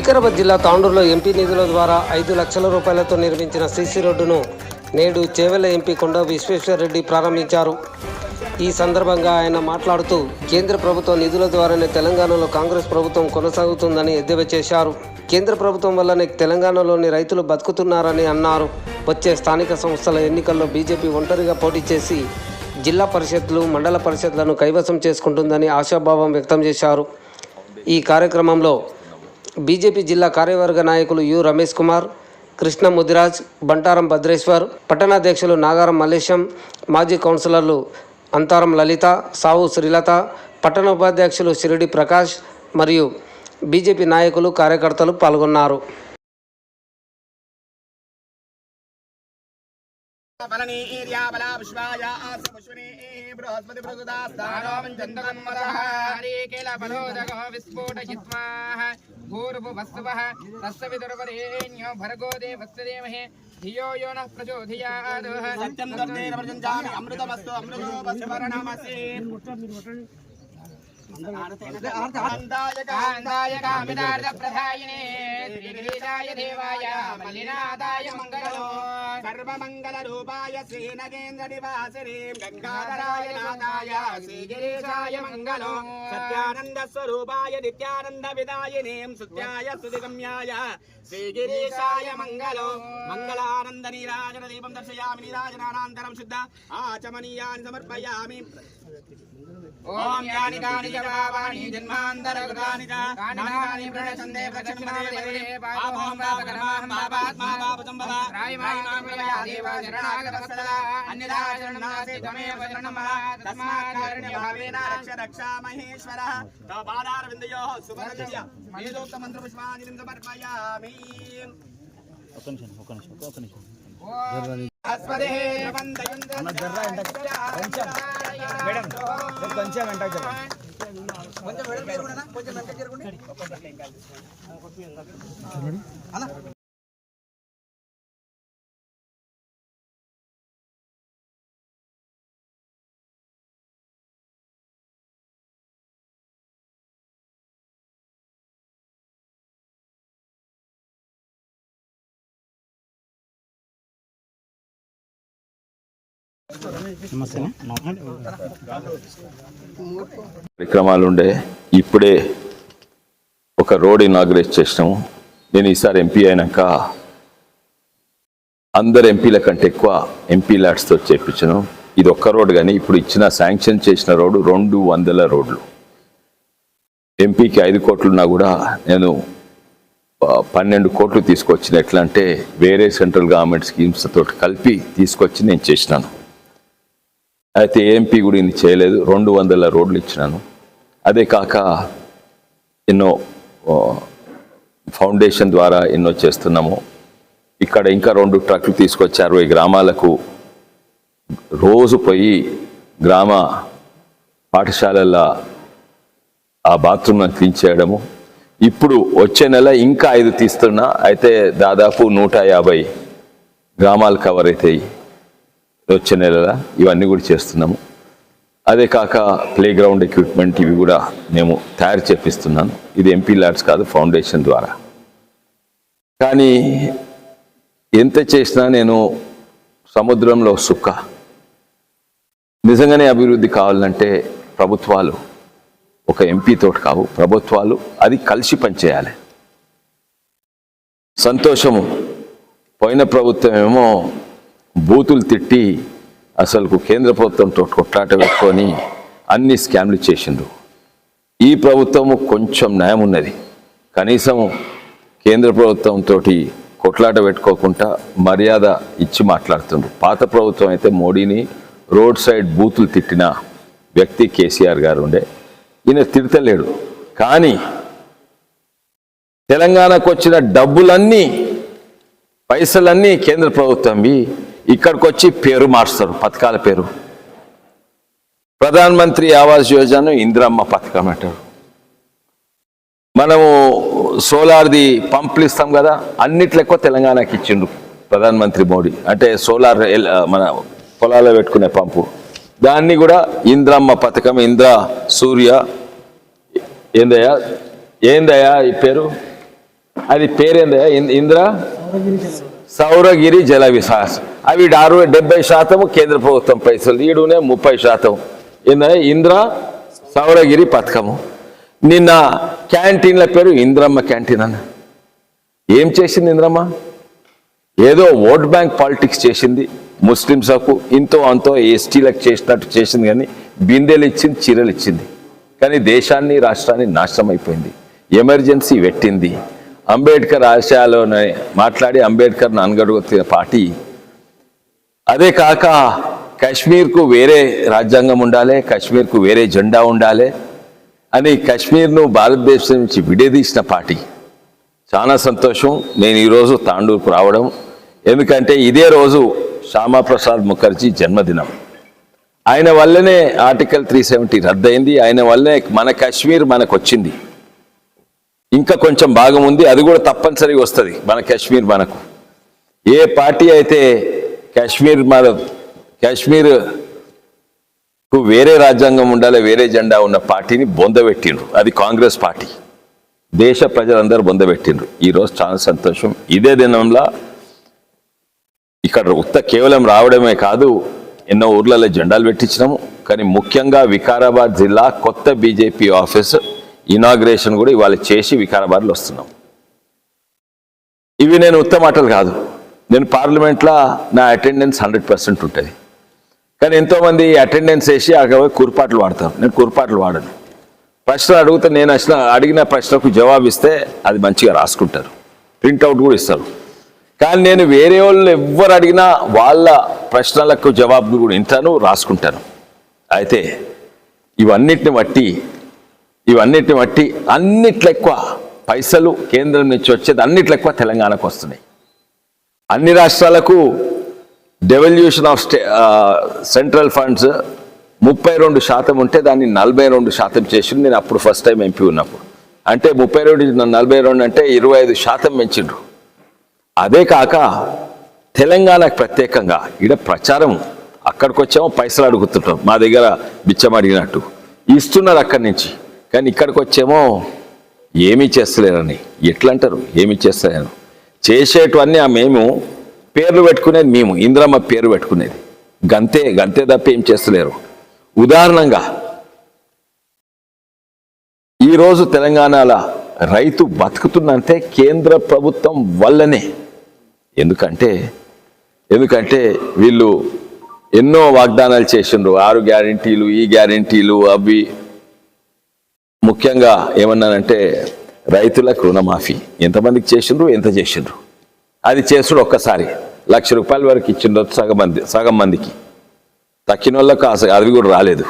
వికారాబాద్ జిల్లా తాండూరులో ఎంపీ నిధుల ద్వారా ఐదు లక్షల రూపాయలతో నిర్మించిన సీసీ రోడ్డును నేడు చేవెళ్ళ ఎంపీ కొండ విశ్వేశ్వరరెడ్డి ప్రారంభించారు. ఈ సందర్భంగా ఆయన మాట్లాడుతూ కేంద్ర ప్రభుత్వ నిధుల ద్వారానే తెలంగాణలో కాంగ్రెస్ ప్రభుత్వం కొనసాగుతుందని ఎద్దేవా చేశారు. కేంద్ర ప్రభుత్వం వల్లనే తెలంగాణలోని రైతులు బతుకుతున్నారని అన్నారు. వచ్చే స్థానిక సంస్థల ఎన్నికల్లో బీజేపీ ఒంటరిగా పోటీ చేసి జిల్లా పరిషత్లు మండల పరిషత్లను కైవసం చేసుకుంటుందని ఆశాభావం వ్యక్తం చేశారు. ఈ కార్యక్రమంలో బీజేపీ జిల్లా కార్యవర్గ నాయకులు యు రమేష్ కుమార్ కృష్ణ ముదిరాజ్ బంటారం భద్రేశ్వర్ పట్టణాధ్యక్షులు నాగారం మల్లేశం మాజీ కౌన్సిలర్లు అంతారం లలిత సావు శ్రీలత పట్టణ ఉపాధ్యక్షులు షిరిడి ప్రకాష్ మరియు బీజేపీ నాయకులు కార్యకర్తలు పాల్గొన్నారు. బలనీర్యాబలా ఈర్యా బలా పుష్పనే బృహస్పతి हरिकेलफलोदगः विस्फोटयित्वाः भूर्भुवस्वः तस्य विदुर्वरेण्यो भर्गो देवस्य देमहे धियो यो नः प्रचोदयात् सत्यं दर्देन प्रजञ्जामि अमृतमस्तु अमृतोपस्मरणामसि ప్రధాయినే దేవాయ మలినాదాయ మంగళో సర్వమంగళ రూపాయ శ్రీనగేంద్ర నివాసిని గంగాధరాయ నాథాయ శ్రీగిరీశాయ మంగళో సత్యానంద స్వరూపాయ నిత్యానంద విదాయినే సుత్యాయ సుదిగమ్యాయ శ్రీగిరీశాయ మంగళో మంగళానంద నీరాజన దీపం దర్శయామి నీరాజనానంతరం శుద్ధ ఆచమనీయాన్ని సమర్పయామి. ఓం యాని కాని పాపాని జన్మాంతరగతాని కాని ప్రణశందే ప్రచక్షమాదేవే పాపోహం పాపకర్మాహం పాపాత్మా పాపసంభవ రాయమాయి మామయ దేవ శరణాగత వత్సల. అన్యదా శరణం నాస్తి త్వమేవ శరణం మమ తస్మాత్ కారుణ్య భావేన రక్ష రక్ష మహేశ్వర తవ పాదారవిందయో సుభద్రయ మేధోక్త మంత్ర పుష్పాంజలిం సమర్పయామి అస్మదే మేడం కొంచెం కొంచెం వెడల్పు కొంచెం వెనక చేరుకోండి అన్న కార్యక్రమాలు ఉండే ఇప్పుడే ఒక రోడ్ ఇనాగ్రేట్ చేసినాము. నేను ఈసారి ఎంపీ అయినాక అందరు ఎంపీల కంటే ఎక్కువ ఎంపీ ల్యాడ్స్తో చేపించాను. ఇది ఒక్క రోడ్ కానీ ఇప్పుడు ఇచ్చిన శాంక్షన్ చేసిన రోడ్డు రెండు వందల రోడ్లు. ఎంపీకి ఐదు కోట్లున్నా కూడా నేను పన్నెండు కోట్లు తీసుకొచ్చిన. ఎట్లా అంటే వేరే సెంట్రల్ గవర్నమెంట్ స్కీమ్స్ తోటి కలిపి తీసుకొచ్చి నేను చేసినాను. అయితే ఏఎంపీ కూడా ఇది చేయలేదు. రెండు వందల రోడ్లు ఇచ్చినాను. అదే కాక ఎన్నో ఫౌండేషన్ ద్వారా ఎన్నో చేస్తున్నాము. ఇక్కడ ఇంకా రెండు ట్రక్లు తీసుకొచ్చి అరవై గ్రామాలకు రోజు పోయి గ్రామ పాఠశాలల ఆ బాత్రూమ్ క్లీన్ చేయడము. ఇప్పుడు వచ్చే నెల ఇంకా ఐదు తీస్తున్నా. అయితే దాదాపు నూట యాభై గ్రామాలు కవర్ అవుతాయి. వచ్చే నెలల ఇవన్నీ కూడా చేస్తున్నాము. అదే కాక ప్లే గ్రౌండ్ ఎక్విప్మెంట్ ఇవి కూడా మేము తయారు చేపిస్తున్నాను. ఇది ఎంపీ ల్యాడ్స్ కాదు ఫౌండేషన్ ద్వారా. కానీ ఎంత చేసినా నేను సముద్రంలో సుక్క. నిజంగానే అభివృద్ధి కావాలంటే ప్రభుత్వాలు ఒక ఎంపీ తోటి కావు ప్రభుత్వాలు అది కలిసి పనిచేయాలి. సంతోషము. పోయిన ప్రభుత్వం ఏమో బూతులు తిట్టి అసలు కేంద్ర ప్రభుత్వంతో కొట్లాట పెట్టుకొని అన్ని స్కామ్లు చేసిండ్రు. ఈ ప్రభుత్వము కొంచెం న్యాయం ఉన్నది. కనీసం కేంద్ర ప్రభుత్వంతో కొట్లాట పెట్టుకోకుండా మర్యాద ఇచ్చి మాట్లాడుతుండ్రు. పాత ప్రభుత్వం అయితే మోడీని రోడ్ సైడ్ బూతులు తిట్టిన వ్యక్తి కేసీఆర్ గారు ఉండే. ఈయన తిడతలేడు. కానీ తెలంగాణకు వచ్చిన డబ్బులన్నీ పైసలన్నీ కేంద్ర ప్రభుత్వంవి ఇక్కడికి వచ్చి పేరు మార్స్తారు పథకాల పేరు. ప్రధాన మంత్రి ఆవాస్ యోజన ఇందిరమ్మ పథకం అంటారు. మనము సోలార్ది పంపులు ఇస్తాం కదా అన్నిట్లో ఎక్కువ తెలంగాణకి ఇచ్చిండు ప్రధాన మంత్రి మోడీ. అంటే సోలార్ మన పొలాల్లో పెట్టుకునే పంపు. దాన్ని కూడా ఇంద్రమ్మ పథకం ఇంద్ర సూర్య ఏందయ్యా ఏందయ్యా ఈ పేరు? అది పేరేందయ్యా? ఇంద్ర? సౌరగిరి జల విశాసం అవి ఆరు డెబ్బై శాతం కేంద్ర ప్రభుత్వం పైసలు ఈడునే ముప్పై శాతం. ఏందా ఇంద్ర సౌరగిరి పథకము. నిన్న క్యాంటీన్ల పేరు ఇంద్రమ్మ క్యాంటీన్ అన్న. ఏం చేసింది ఇంద్రమ్మ? ఏదో ఓట్ బ్యాంక్ పాలిటిక్స్ చేసింది. ముస్లింలకు ఇంతో అంతో ఎస్టీలకు చేసినట్టు చేసింది కానీ బిందెలు ఇచ్చింది చీరలు ఇచ్చింది. కానీ దేశాన్ని రాష్ట్రాన్ని నాశనం అయిపోయింది. ఎమర్జెన్సీ పెట్టింది. అంబేద్కర్ ఆశయాలోనే మాట్లాడి అంబేద్కర్ను అనగడుగుతున్న పార్టీ అదే కాక కాశ్మీర్కు వేరే రాజ్యాంగం ఉండాలి కాశ్మీర్కు వేరే జెండా ఉండాలి అని కాశ్మీర్ను భారతదేశం నుంచి విడదీసిన పార్టీ. చాలా సంతోషం. నేను ఈరోజు తాండూరుకు రావడం. ఎందుకంటే ఇదే రోజు శ్యామాప్రసాద్ ముఖర్జీ జన్మదినం. ఆయన వల్లనే ఆర్టికల్ త్రీ సెవెంటీ రద్దయింది. ఆయన వల్లనే మన కాశ్మీర్ మనకు వచ్చింది. ఇంకా కొంచెం భాగం ఉంది. అది కూడా తప్పనిసరిగా వస్తుంది. మన కాశ్మీర్ మనకు. ఏ పార్టీ అయితే కాశ్మీర్ మా కాశ్మీర్కు వేరే రాజ్యాంగం ఉండాలి వేరే జెండా ఉన్న పార్టీని బొందబెట్టిండ్రు. అది కాంగ్రెస్ పార్టీ. దేశ ప్రజలందరూ బొందబెట్టిండ్రు. ఈరోజు చాలా సంతోషం. ఇదే దినంలో ఇక్కడ ఉత్త కేవలం రావడమే కాదు ఎన్నో ఊర్లలో జెండాలు పెట్టించినాము. కానీ ముఖ్యంగా వికారాబాద్ జిల్లా కొత్త బీజేపీ ఆఫీస్ ఇనాగ్రేషన్ కూడా ఇవాళ చేసి వికారాబాద్లో వస్తున్నాం. ఇవి నేను ఉత్త మాటలు కాదు. నేను పార్లమెంట్లో నా అటెండెన్స్ హండ్రెడ్ పర్సెంట్ ఉంటుంది. కానీ ఎంతోమంది అటెండెన్స్ వేసి అక్కడ పోయి కుర్పాట్లు వాడతారు. నేను కుర్పాట్లు వాడను. ప్రశ్న అడిగితే నేను అసలు అడిగిన ప్రశ్నకు జవాబు ఇస్తే అది మంచిగా రాసుకుంటారు. ప్రింట్అవుట్ కూడా ఇస్తారు. కానీ నేను వేరే వాళ్ళు ఎవ్వరు అడిగినా వాళ్ళ ప్రశ్నలకు జవాబులు కూడా వింటాను రాసుకుంటాను. అయితే ఇవన్నిటిని బట్టి ఇవన్నిటిని బట్టి అన్నిట్లెక్కువ పైసలు కేంద్రం నుంచి వచ్చేది అన్నిట్లెక్కువ తెలంగాణకు వస్తున్నాయి. అన్ని రాష్ట్రాలకు devolution of state central funds ముప్పై రెండు శాతం ఉంటే దాన్ని నలభై రెండు శాతం చేసిండు. నేను అప్పుడు ఫస్ట్ టైం ఎంపీ ఉన్నప్పుడు. అంటే ముప్పై రెండు నలభై రెండు అంటే ఇరవై ఐదు శాతం పెంచిండ్రు. అదే కాక తెలంగాణకు ప్రత్యేకంగా ఈడ ప్రచారం అక్కడికి వచ్చామో పైసలు అడుగుతుంటాం. మా దగ్గర బిచ్చం అడిగినట్టు. ఇస్తున్నారు అక్కడి నుంచి. కానీ ఇక్కడికి వచ్చేమో ఏమీ చేస్తలేరని. ఎట్లంటారు? ఏమీ చేస్తలేరు. చేసేటువన్నీ ఆ మేము పేర్లు పెట్టుకునేది మేము ఇంద్రమ్మ పేరు పెట్టుకునేది. గంతే గంతే తప్ప ఏం చేస్తలేరు. ఉదాహరణంగా ఈరోజు తెలంగాణలో రైతు బతుకుతుందంటే కేంద్ర ప్రభుత్వం వల్లనే. ఎందుకంటే ఎందుకంటే వీళ్ళు ఎన్నో వాగ్దానాలు చేసిండ్రు. ఆరు గ్యారంటీలు ఈ గ్యారంటీలు అవి. ముఖ్యంగా ఏమన్నానంటే రైతులకు రుణమాఫీ. ఎంతమందికి చేసిండ్రు ఎంత చేసిండ్రు? అది చేసుడు ఒక్కసారి. లక్ష రూపాయల వరకు ఇచ్చిండ్రు సగం మంది సగం మందికి. తక్కిన వాళ్ళకు అసలు అవి కూడా రాలేదు.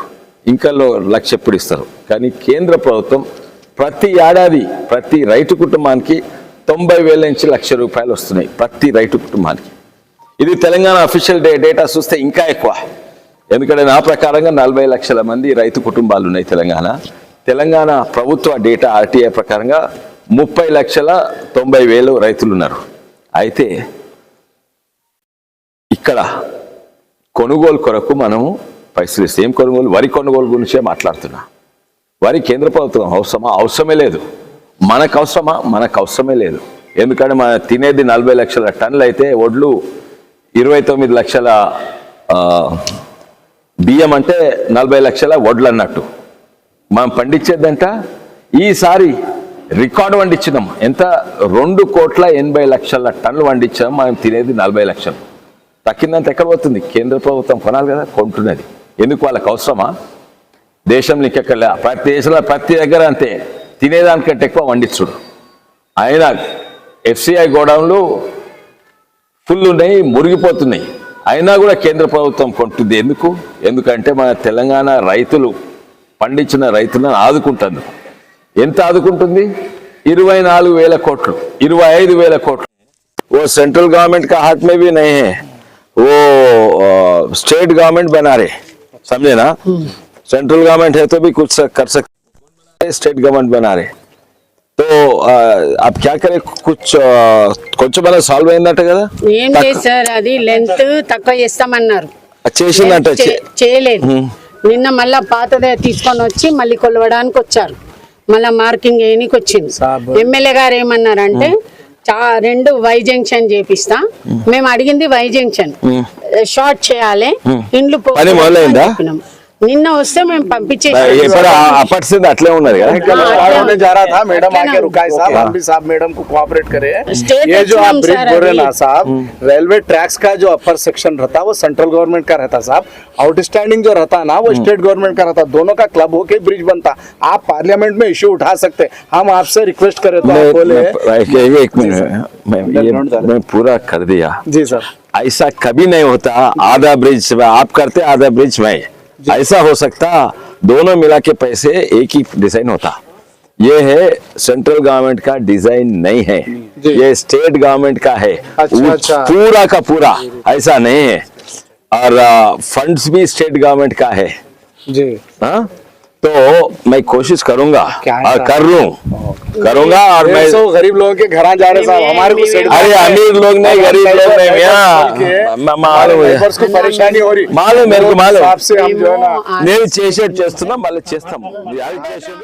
ఇంకా లక్ష ఎప్పుడు ఇస్తారు? కానీ కేంద్ర ప్రభుత్వం ప్రతి ఏడాది ప్రతి రైతు కుటుంబానికి తొంభై వేల నుంచి లక్ష రూపాయలు వస్తున్నాయి ప్రతి రైతు కుటుంబానికి. ఇది తెలంగాణ అఫీషియల్ డే డేటా చూస్తే ఇంకా ఎక్కువ. ఎందుకంటే నా ప్రకారంగా నలభై లక్షల మంది రైతు కుటుంబాలు ఉన్నాయి తెలంగాణ. తెలంగాణ ప్రభుత్వ డేటా ఆర్టీఐ ప్రకారంగా ముప్పై లక్షల తొంభై వేలు రైతులు ఉన్నారు అయితే ఇక్కడ కొనుగోలు కొరకు మనము పైసలు ఇస్తే ఏం కొనుగోలు? వరి కొనుగోలు గురించే మాట్లాడుతున్నా. వరి కేంద్ర ప్రభుత్వం అవసరమా? అవసరమే లేదు. మనకు అవసరమా? మనకు అవసరమే లేదు. ఎందుకంటే మన తినేది నలభై లక్షల టన్నులు అయితే వడ్లు ఇరవై తొమ్మిది లక్షల బియ్యం అంటే నలభై లక్షల వడ్లు అన్నట్టు. మనం పండించేదంట ఈసారి రికార్డు వండించినాం. ఎంత? రెండు కోట్ల ఎనభై లక్షల టన్నులు వండించాం. మనం తినేది నలభై లక్షలు. తక్కిందంత ఎక్కడ పోతుంది? కేంద్ర ప్రభుత్వం కొనాలి కదా కొంటున్నది. ఎందుకు వాళ్ళకి అవసరమా? దేశంలో ఇంకెక్కడ ప్రతి దేశంలో ప్రతి దగ్గర అంతే. తినేదానికంటే ఎక్కువ వండించుడు. ఆయన ఎఫ్సిఐ గోడౌన్లు ఫుల్ ఉన్నాయి మురిగిపోతున్నాయి. అయినా కూడా కేంద్ర ప్రభుత్వం కొంటుంది. ఎందుకు? ఎందుకంటే మన తెలంగాణ రైతులు పండించిన రైతులను ఆదుకుంటుంది ఎంత ఆదుకుంటుంది ఇరవై నాలుగు వేల కోట్లు ఇరవై ఐదు వేల కోట్లు वो सेंट्रल गवर्नमेंट का हाथ में भी नहीं है वो स्टेट गवर्नमेंट बना रहे समझे ना सेंट्रल गवर्नमेंट है तो भी कुछ कर सकते स्टेट गवर्नमेंट बना रहे तो आ, आप क्या करें कुछ आ, కొంచెం మన సాల్వ్ అయిందంట కదా ఏం లేదు సార్ అది లెంత్ తక్కువ చేస్తామన్నారు అది చేసిందంట చే- చేయలేదు నిన్న మళ్ళా పాతదే తీసుకొని వచ్చి మళ్ళీ కొలవడానికి వచ్చారు. మళ్ళా మార్కింగ్ వేయనికి వచ్చింది. ఎమ్మెల్యే గారు ఏమన్నారంటే చా రెండు వై జంక్షన్ చేపిస్తా. మేము అడిగింది వై జంక్షన్ షార్ట్ చేయాలి. ఇండ్లు. నిన్న వస్తే మేము పంపించే ఇప్పుడు అప్పటి से అట్లే ఉన్నది కదా हाँ, होने जा रहा था मैडम क्या आके नाम? रुका है साहब हम भी साहब मैडम को कोऑपरेट करे State ये जो आप exam ब्रिज sir बोल रहे अभी। ना साहब रेलवे ट्रैक्स का जो अपर सेक्शन रहता वो सेंट्रल गवर्नमेंट का रहता साहब आउटस्टैंडिंग जो रहता ना वो स्टेट गवर्नमेंट का रहता दोनों का क्लब होके ब्रिज बनता आप पार्लियामेंट में इश्यू उठा सकते हम आपसे रिक्वेस्ट करे तो मैं- आप बोले मैं- एक- एक मिनट मैं ये Background डालें। मैं पूरा कर दिया जी सर ऐसा कभी नहीं होता आधा ब्रिज आप करते आधा ब्रिज मैं ऐसा हो सकता दोनों मिला के पैसे एक ही डिज़ाइन होता। ये है सेंट्रल गवर्नमेंट का डिज़ाइन नहीं है। ये स्टेट गवर्नमेंट का है। अच्छा, अच्छा। पूरा का पूरा ऐसा नहीं है। और फंड्स भी स्टेट गवर्नमेंट का है। जी। हाँ? तो मैं कोशिश करूंगा क्या है और साहब? कर लूं करूंगा और मैं डेढ़ सौ गरीब लोगों के घर जा रहे साहब हमारे को सेट अरे अमीर लोग नहीं गरीब लोग नहीं भैया म- मालूम है को परेशानी हो रही मालूम मेरे को मालूम आपसे हम जो है ना మేము ఆ- నేను చేసేది చేస్తున్నా మళ్ళీ చేస్తాం అది చేసేది